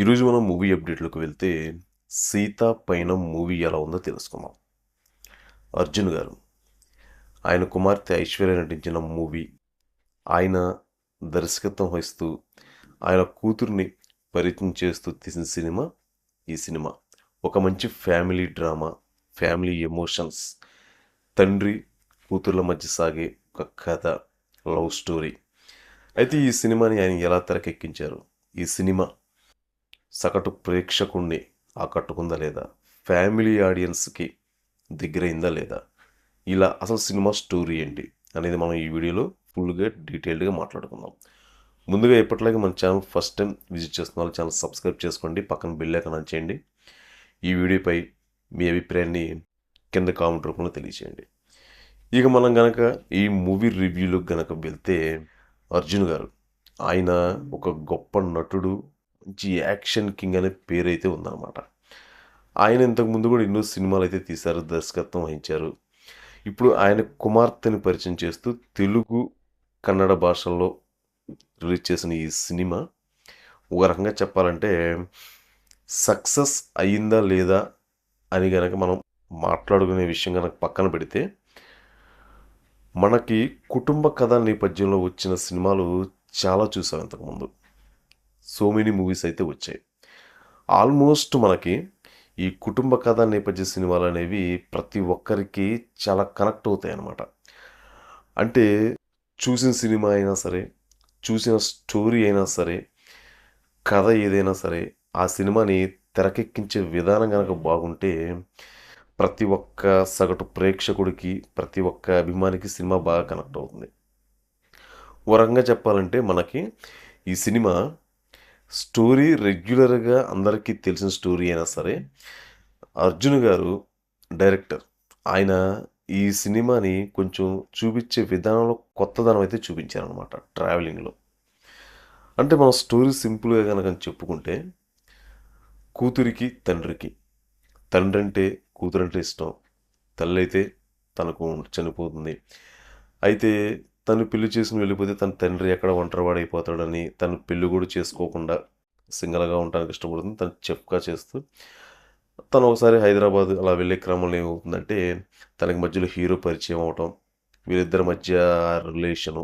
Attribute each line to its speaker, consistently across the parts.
Speaker 1: ఈరోజు మనం మూవీ అప్డేట్లోకి వెళ్తే సీత పైన మూవీ ఎలా ఉందో తెలుసుకుందాం. అర్జున్ గారు ఆయన కుమార్తె ఐశ్వర్య నటించిన మూవీ ఆయన దర్శకత్వం వహిస్తూ ఆయన కూతుర్ని పరిచయం చేస్తూ తీసిన సినిమా ఈ సినిమా. ఒక మంచి ఫ్యామిలీ డ్రామా ఫ్యామిలీ ఎమోషన్స్. తండ్రి కూతుర్ల మధ్య సాగే ఒక కథ లవ్ స్టోరీ. అయితే ఈ సినిమాని ఆయన ఎలా తెరకెక్కించారు? ఈ సినిమా సగటు ప్రేక్షకుణ్ణి ఆకట్టుకుందా లేదా? ఫ్యామిలీ ఆడియన్స్కి దగ్గరైందా లేదా? ఇలా అసలు సినిమా స్టోరీ ఏంటి అనేది మనం ఈ వీడియోలో ఫుల్గా డీటెయిల్డ్గా మాట్లాడుకుందాం. ముందుగా ఎప్పటిలాగే మన ఛానల్ ఫస్ట్ టైం విజిట్ చేస్తున్న వాళ్ళు ఛానల్ సబ్స్క్రైబ్ చేసుకోండి పక్కన బిల్ ఐకాన్ చేయండి. ఈ వీడియోపై మీ అభిప్రాయాన్ని కింద కామెంట్ రూపంలో తెలియచేయండి. ఇక మనం గనక ఈ మూవీ రివ్యూలోకి గనక వెళ్తే అర్జున్ గారు ఆయన ఒక గొప్ప నటుడు జీ యాక్షన్ కింగ్ అనే పేరు అయితే ఉందన్నమాట. ఆయన ఇంతకుముందు కూడా ఎన్నో సినిమాలు అయితే తీశారు దర్శకత్వం వహించారు. ఇప్పుడు ఆయన కుమార్తెని పరిచయం చేస్తూ తెలుగు కన్నడ భాషల్లో రిలీజ్ చేసిన ఈ సినిమా ఒక రకంగా చెప్పాలంటే సక్సెస్ అయిందా లేదా అని కనుక మనం మాట్లాడుకునే విషయం కనుక పక్కన పెడితే మనకి కుటుంబ కథ నేపథ్యంలో వచ్చిన సినిమాలు చాలా చూసాం ఇంతకుముందు సో మెనీ మూవీస్ అయితే వచ్చాయి. ఆల్మోస్ట్ మనకి ఈ కుటుంబ కథ నేపథ్య సినిమాలు అనేవి ప్రతి ఒక్కరికి చాలా కనెక్ట్ అవుతాయి అన్నమాట. అంటే చూసిన సినిమా అయినా సరే చూసిన స్టోరీ అయినా సరే కథ ఏదైనా సరే ఆ సినిమాని తెరకెక్కించే విధానం కనుక బాగుంటే ప్రతి ఒక్క సగటు ప్రేక్షకుడికి ప్రతి ఒక్క అభిమానికి సినిమా బాగా కనెక్ట్ అవుతుంది. ఓ రకంగా చెప్పాలంటే మనకి ఈ సినిమా స్టోరీ రెగ్యులర్గా అందరికీ తెలిసిన స్టోరీ అయినా సరే అర్జున్ గారు డైరెక్టర్ ఆయన ఈ సినిమాని కొంచెం చూపించే విధానంలో కొత్తదనం అయితే చూపించారనమాట ట్రావెలింగ్లో. అంటే మనం స్టోరీ సింపుల్గా కనుక చెప్పుకుంటే కూతురికి తండ్రికి తండ్రి అంటే కూతురు అంటే ఇష్టం తల్లి అయితే తనకు చనిపోతుంది. అయితే తను పెళ్ళి చేసుకుని వెళ్ళిపోతే తన తండ్రి ఎక్కడ ఒంటరివాడు అయిపోతాడని తను పెళ్ళి కూడా చేసుకోకుండా సింగల్గా ఉండడానికి ఇష్టపడుతుంది. తను చెప్గా చేస్తూ తను ఒకసారి హైదరాబాద్ అలా వెళ్ళే క్రమంలో ఏమవుతుందంటే తనకి మధ్యలో హీరో పరిచయం అవటం వీరిద్దరి మధ్య రిలేషను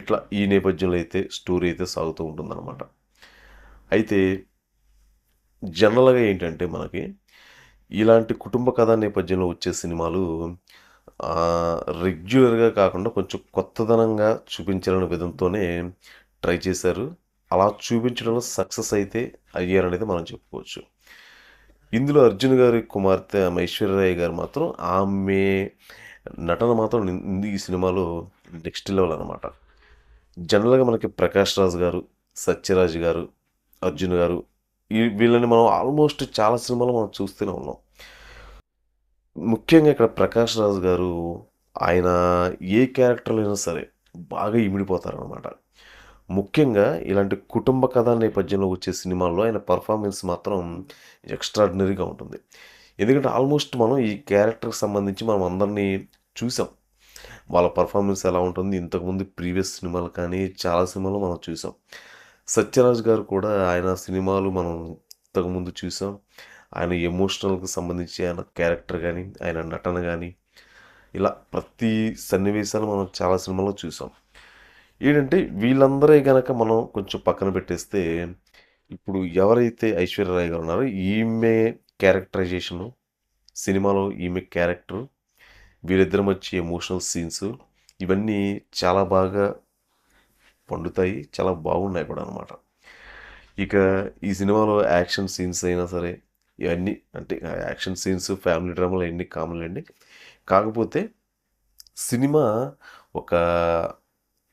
Speaker 1: ఇట్లా ఈ నేపథ్యంలో అయితే స్టోరీ అయితే సాగుతూ ఉంటుందన్నమాట. అయితే జనరల్గా ఏంటంటే మనకి ఇలాంటి కుటుంబ కథా నేపథ్యంలో వచ్చే సినిమాలు రెగ్యులర్గా కాకుండా కొంచెం కొత్తదనంగా చూపించాలనే విధంతోనే ట్రై చేశారు. అలా చూపించడంలో సక్సెస్ అయితే అయ్యారనేది మనం చెప్పుకోవచ్చు. ఇందులో అర్జున్ గారి కుమార్తె ఐశ్వర్యరాయ్ గారు మాత్రం ఆమె నటన మాత్రం ఈ సినిమాలో నెక్స్ట్ లెవెల్ అనమాట జనరల్గా మనకి ప్రకాష్ రాజ్ గారు సత్యరాజ్ గారు అర్జున్ గారు ఈ వీళ్ళని మనం ఆల్మోస్ట్ చాలా సినిమాలు మనం చూస్తూనే ఉన్నాం. ముఖ్యంగా ఇక్కడ ప్రకాష్ రాజ్ గారు ఆయన ఏ క్యారెక్టర్లు అయినా సరే బాగా ఇమిడిపోతారనమాట ముఖ్యంగా ఇలాంటి కుటుంబ కథా నేపథ్యంలో వచ్చే సినిమాల్లో ఆయన పర్ఫార్మెన్స్ మాత్రం ఎక్స్ట్రాడినరీగా ఉంటుంది. ఎందుకంటే ఆల్మోస్ట్ మనం ఈ క్యారెక్టర్కి సంబంధించి మనం అందరినీ చూసాం. వాళ్ళ పర్ఫార్మెన్స్ ఎలా ఉంటుంది ఇంతకుముందు ప్రీవియస్ సినిమాలు కానీ చాలా సినిమాలు మనం చూసాం. సత్యరాజ్ గారు కూడా ఆయన సినిమాలు మనం ఇంతకుముందు చూసాం. ఆయన ఎమోషనల్కి సంబంధించి ఆయన క్యారెక్టర్ కానీ ఆయన నటన కానీ ఇలా ప్రతి సన్నివేశాలు మనం చాలా సినిమాలో చూసాం. ఏంటంటే వీళ్ళందరే కనుక మనం కొంచెం పక్కన పెట్టేస్తే ఇప్పుడు ఎవరైతే ఐశ్వర్యరాయ్ గారు ఉన్నారో ఈమె క్యారెక్టరైజేషను సినిమాలో ఈమె క్యారెక్టర్ వీరిద్దరం వచ్చే ఎమోషనల్ సీన్స్ ఇవన్నీ చాలా బాగా పండుతాయి చాలా బాగున్నాయి కూడా అనమాట ఇక ఈ సినిమాలో యాక్షన్ సీన్స్ అయినా సరే ఇవన్నీ అంటే యాక్షన్ సీన్స్ ఫ్యామిలీ డ్రామాలు అన్నీ కామన్ అండి. కాకపోతే సినిమా ఒక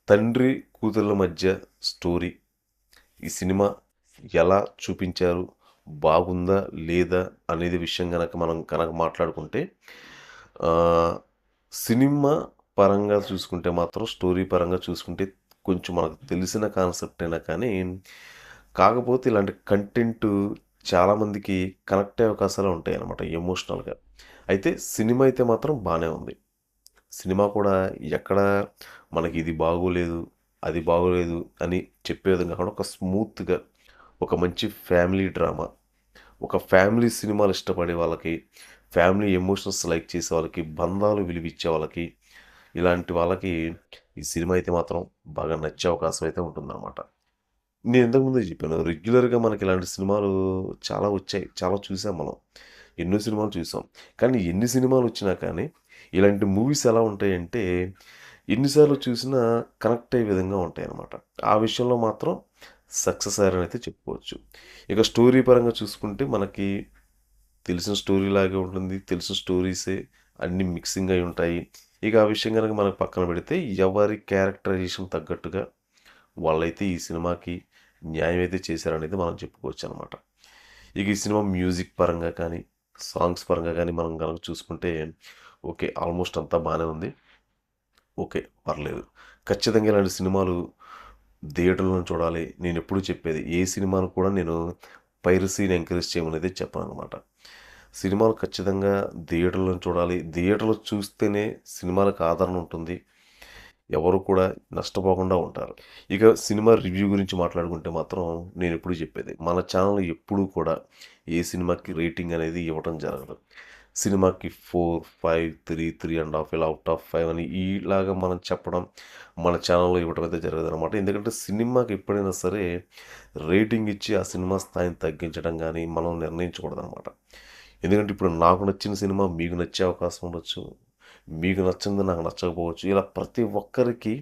Speaker 1: తండ్రి కూతుర్ల మధ్య స్టోరీ ఈ సినిమా ఎలా చూపించారు బాగుందా లేదా అనేది విషయం కనుక మనం కనుక మాట్లాడుకుంటే సినిమా పరంగా చూసుకుంటే మాత్రం స్టోరీ పరంగా చూసుకుంటే కొంచెం మనకు తెలిసిన కాన్సెప్ట్ అయినా కానీ కాకపోతే ఇలాంటి కంటెంట్ చాలామందికి కనెక్ట్ అయ్యే అవకాశాలు ఉంటాయి అన్నమాట ఎమోషనల్గా. అయితే సినిమా అయితే మాత్రం బాగానే ఉంది. సినిమా కూడా ఎక్కడ మనకి ఇది బాగోలేదు అది బాగోలేదు అని చెప్పే విధంగా కాకుండా ఒక స్మూత్గా ఒక మంచి ఫ్యామిలీ డ్రామా ఒక ఫ్యామిలీ సినిమాలు ఇష్టపడే వాళ్ళకి ఫ్యామిలీ ఎమోషన్స్ లైక్ చేసే వాళ్ళకి బంధాలు విలువిచ్చే వాళ్ళకి ఇలాంటి వాళ్ళకి ఈ సినిమా అయితే మాత్రం బాగా నచ్చే అవకాశం అయితే ఉంటుందన్నమాట. నేను ఇంతకుముందే చెప్పాను రెగ్యులర్గా మనకి ఇలాంటి సినిమాలు చాలా వచ్చాయి చాలా చూసాం మనం. ఎన్నో సినిమాలు చూసాం. కానీ ఎన్ని సినిమాలు వచ్చినా కానీ ఇలాంటి మూవీస్ ఎలా ఉంటాయంటే ఎన్నిసార్లు చూసినా కనెక్ట్ అయ్యే విధంగా ఉంటాయి అన్నమాట ఆ విషయంలో మాత్రం సక్సెస్ అయ్యారని అయితే చెప్పుకోవచ్చు. ఇక స్టోరీ పరంగా చూసుకుంటే మనకి తెలిసిన స్టోరీ లాగే ఉంటుంది తెలిసిన స్టోరీసే అన్ని మిక్సింగ్ అయి ఉంటాయి. ఇక ఆ విషయం కనుక మనకు పక్కన పెడితే ఎవరి క్యారెక్టరైజేషన్ తగ్గట్టుగా వాళ్ళైతే ఈ సినిమాకి న్యాయం అయితే చేశారనేది మనం చెప్పుకోవచ్చు అనమాట ఇక ఈ సినిమా మ్యూజిక్ పరంగా కానీ సాంగ్స్ పరంగా కానీ మనం కనుక చూసుకుంటే ఓకే ఆల్మోస్ట్ అంతా బాగానే ఉంది. ఓకే పర్లేదు. ఖచ్చితంగా ఇలాంటి సినిమాలు థియేటర్లను చూడాలి. నేను ఎప్పుడు చెప్పేది ఏ సినిమాను కూడా నేను పైరసీని ఎంకరేజ్ చేయమనేది చెప్పాను అనమాట సినిమాలు ఖచ్చితంగా థియేటర్లను చూడాలి. థియేటర్లో చూస్తేనే సినిమాలకు ఆదరణ ఉంటుంది. ఎవరు కూడా నష్టపోకుండా ఉంటారు. ఇక సినిమా రివ్యూ గురించి మాట్లాడుకుంటే మాత్రం నేను ఎప్పుడు చెప్పేది మన ఛానల్ ఎప్పుడూ కూడా ఏ సినిమాకి రేటింగ్ అనేది ఇవ్వడం జరగదు. సినిమాకి four five three three and half ఇలా అవుట్ ఆఫ్ ఫైవ్ అని ఇలాగా మనం చెప్పడం మన ఛానల్లో ఇవ్వడం అయితే జరగదు అనమాట ఎందుకంటే సినిమాకి ఎప్పుడైనా సరే రేటింగ్ ఇచ్చి ఆ సినిమా స్థాయిని తగ్గించడం కానీ మనం నిర్ణయించకూడదు అనమాట ఎందుకంటే ఇప్పుడు నాకు నచ్చిన సినిమా మీకు నచ్చే అవకాశం ఉండొచ్చు మీకు నచ్చింది నాకు నచ్చకపోవచ్చు. ఇలా ప్రతి ఒక్కరికి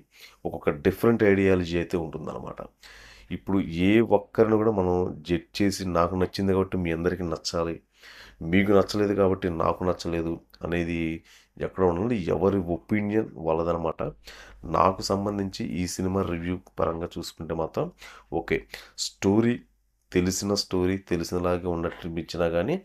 Speaker 1: ఒక్కొక్క డిఫరెంట్ ఐడియాలజీ అయితే ఉంటుందన్నమాట. ఇప్పుడు ఏ ఒక్కరిని కూడా మనం జడ్జ్ చేసి నాకు నచ్చింది కాబట్టి మీ అందరికీ నచ్చాలి మీకు నచ్చలేదు కాబట్టి నాకు నచ్చలేదు అనేది ఎక్కడ ఉండాలి. ఎవరి ఒపీనియన్ వాళ్ళదనమాట నాకు సంబంధించి ఈ సినిమా రివ్యూ పరంగా చూసుకుంటే మాత్రం ఓకే. స్టోరీ తెలిసిన స్టోరీ తెలిసినలాగే ఉన్నట్టు అనిపించినా కానీ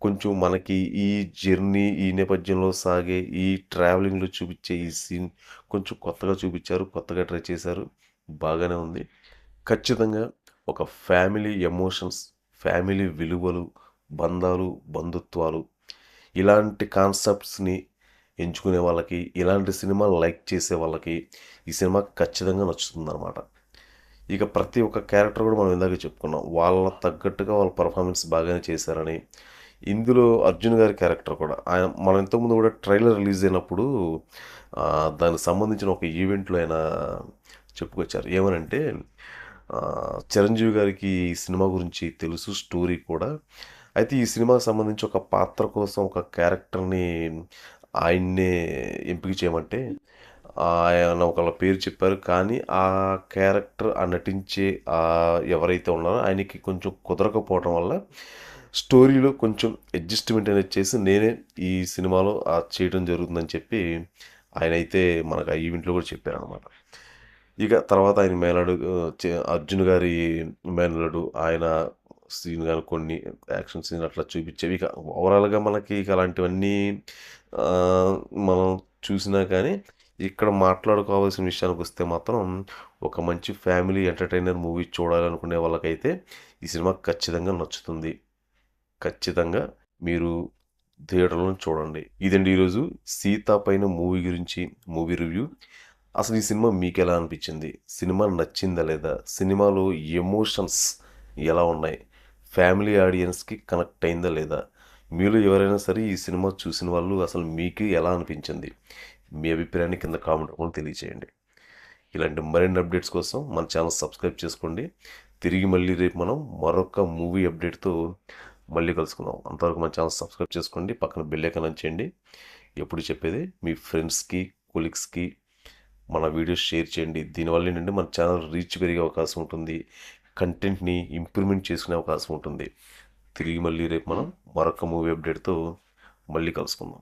Speaker 1: కొంచెం మనకి ఈ జర్నీ ఈ నేపథ్యంలో సాగే ఈ ట్రావెలింగ్లో చూపించే ఈ సీన్ కొంచెం కొత్తగా చూపించారు కొత్తగా ట్రై చేశారు. బాగానే ఉంది. ఖచ్చితంగా ఒక ఫ్యామిలీ ఎమోషన్స్ ఫ్యామిలీ విలువలు బంధాలు బంధుత్వాలు ఇలాంటి కాన్సెప్ట్స్ని ఎంచుకునే వాళ్ళకి ఇలాంటి సినిమా లైక్ చేసే వాళ్ళకి ఈ సినిమా ఖచ్చితంగా నచ్చుతుందన్నమాట. ఇక ప్రతి ఒక్క క్యారెక్టర్ కూడా మనం ఇందాక చెప్పుకున్నాం. వాళ్ళ తగ్గట్టుగా వాళ్ళ పర్ఫార్మెన్స్ బాగానే చేశారని ఇందులో అర్జున్ గారి క్యారెక్టర్ కూడా. ఆయన మనం ఇంతకుముందు కూడా ట్రైలర్ రిలీజ్ అయినప్పుడు దానికి సంబంధించిన ఒక ఈవెంట్లో ఆయన చెప్పుకొచ్చారు. ఏమనంటే చిరంజీవి గారికి ఈ సినిమా గురించి తెలుసు స్టోరీ కూడా. అయితే ఈ సినిమాకి సంబంధించి ఒక పాత్ర కోసం ఒక క్యారెక్టర్ని ఆయన్నే ఎంపిక చేయమంటే ఆయన ఒకళ్ళ పేరు చెప్పారు. కానీ ఆ క్యారెక్టర్ ఆ నటించే ఎవరైతే ఉన్నారో ఆయనకి కొంచెం కుదరకపోవడం వల్ల స్టోరీలో కొంచెం అడ్జస్ట్మెంట్ అనేది చేసి నేనే ఈ సినిమాలో చేయడం జరుగుతుందని చెప్పి ఆయన అయితే మనకు ఆ ఈవెంట్లో కూడా చెప్పారు అనమాట ఇక తర్వాత ఆయన మేనడు చే- అర్జున్ గారి మేనలుడు ఆయన సీన్ కానీ కొన్ని యాక్షన్ సీన్ అట్లా చూపించేవి. ఇక ఓవరాల్గా మనకి ఇక అలాంటివన్నీ మనం చూసినా కానీ ఇక్కడ మాట్లాడుకోవాల్సిన విషయానికి వస్తే మాత్రం ఒక మంచి ఫ్యామిలీ ఎంటర్టైనర్ మూవీ చూడాలనుకునే వాళ్ళకైతే ఈ సినిమా ఖచ్చితంగా నచ్చుతుంది. ఖచ్చితంగా మీరు థియేటర్లో చూడండి. ఇదండి ఈరోజు సీత పైన మూవీ గురించి మూవీ రివ్యూ. అసలు ఈ సినిమా మీకు ఎలా అనిపించింది? సినిమా నచ్చిందా లేదా? సినిమాలో ఎమోషన్స్ ఎలా ఉన్నాయి? ఫ్యామిలీ ఆడియన్స్కి కనెక్ట్ అయిందా లేదా? మీలో ఎవరైనా సరే ఈ సినిమా చూసిన వాళ్ళు అసలు మీకు ఎలా అనిపించింది? మీ అభిప్రాయాన్ని కింద కామెంట్ రూపంలో తెలియచేయండి. ఇలాంటి మరిన్ని అప్డేట్స్ కోసం మన ఛానల్ సబ్స్క్రైబ్ చేసుకోండి. తిరిగి మళ్ళీ రేపు మనం మరొక మూవీ అప్డేట్తో మళ్ళీ కలుసుకుందాం. అంతవరకు మన ఛానల్ సబ్స్క్రైబ్ చేసుకోండి. పక్కన బెల్ ఐకాన్ చేయండి. ఎప్పుడు చెప్పేది? మీ ఫ్రెండ్స్కి కొలీగ్స్కి మన వీడియోస్ షేర్ చేయండి. దీనివల్ల ఏంటంటే మన ఛానల్ రీచ్ పెరిగే అవకాశం ఉంటుంది. కంటెంట్ని ఇంప్రూవ్మెంట్ చేసుకునే అవకాశం ఉంటుంది. తిరిగి మళ్ళీ రేపు మనం మరొక మూవీ అప్డేట్తో మళ్ళీ కలుసుకుందాం.